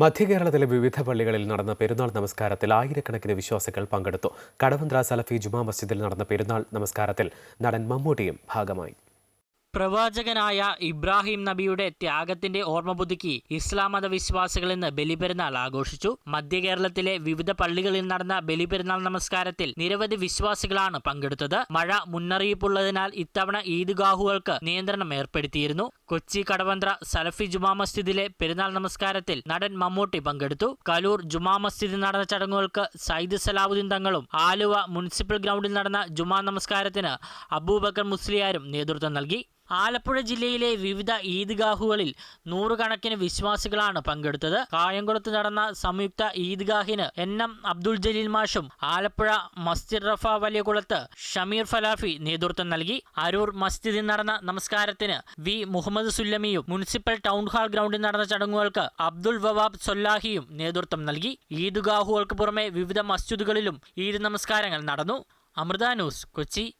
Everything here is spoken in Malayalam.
മധ്യകേരളത്തിലെ വിവിധ പള്ളികളിൽ നടന്ന പെരുന്നാൾ നമസ്കാരത്തിൽ ആയിരക്കണക്കിന് വിശ്വാസികൾ പങ്കെടുത്തു. കടവന്ത്ര സലഫി ജുമാ മസ്ജിദിൽ നടന്ന പെരുന്നാൾ നമസ്കാരത്തിൽ നടൻ മമ്മൂട്ടിയും ഭാഗമായി. പ്രവാചകനായ ഇബ്രാഹിം നബിയുടെ ത്യാഗത്തിന്റെ ഓർമ്മ പുതുക്കി ഇസ്ലാം മത വിശ്വാസികൾ ഇന്ന് ബലിപെരുന്നാൾ ആഘോഷിച്ചു. മധ്യകേരളത്തിലെ വിവിധ പള്ളികളിൽ നടന്ന ബലിപെരുന്നാൾ നമസ്കാരത്തിൽ നിരവധി വിശ്വാസികളാണ് പങ്കെടുത്തത്. മഴ മുന്നറിയിപ്പുള്ളതിനാൽ ഇത്തവണ ഈദ്ഗാഹുകൾക്ക് നിയന്ത്രണം ഏർപ്പെടുത്തിയിരുന്നു. കൊച്ചി കടവന്ത്ര സലഫി ജുമാ മസ്ജിദിലെ പെരുന്നാൾ നമസ്കാരത്തിൽ നടൻ മമ്മൂട്ടി പങ്കെടുത്തു. കലൂർ ജുമാ മസ്ജിദിൽ നടന്ന ചടങ്ങുകൾക്ക് സയ്യിദ് സലാവുദ്ദീൻ തങ്ങളും ആലുവ മുനിസിപ്പൽ ഗ്രൗണ്ടിൽ നടന്ന ജുമാ നമസ്കാരത്തിന് അബൂബക്കർ മുസ്ലിയാരും നേതൃത്വം നൽകി. ആലപ്പുഴ ജില്ലയിലെ വിവിധ ഈദ്ഗാഹുകളിൽ നൂറുകണക്കിന് വിശ്വാസികളാണ് പങ്കെടുത്തത്. കായംകുളത്ത് നടന്ന സംയുക്ത ഈദ്ഗാഹിന് എൻ എം അബ്ദുൾ ജലീൽ മാഷും ആലപ്പുഴ മസ്ജിദ് റഫ വലിയകുളത്ത് ഷമീർ ഫലാഫി നേതൃത്വം നൽകി. അരൂർ മസ്ജിദിൽ നടന്ന നമസ്കാരത്തിന് വി മുഹമ്മദ് സുല്ലമിയും മുനിസിപ്പൽ ടൗൺ ഹാൾ ഗ്രൗണ്ടിൽ നടന്ന ചടങ്ങുകൾക്ക് അബ്ദുൾ വവാബ് സൊല്ലാഹിയും നേതൃത്വം നൽകി. ഈദ്ഗാഹുകൾക്ക് പുറമെ വിവിധ മസ്ജിദുകളിലും ഈദ് നമസ്കാരങ്ങൾ നടന്നു. അമൃത ന്യൂസ് കൊച്ചി.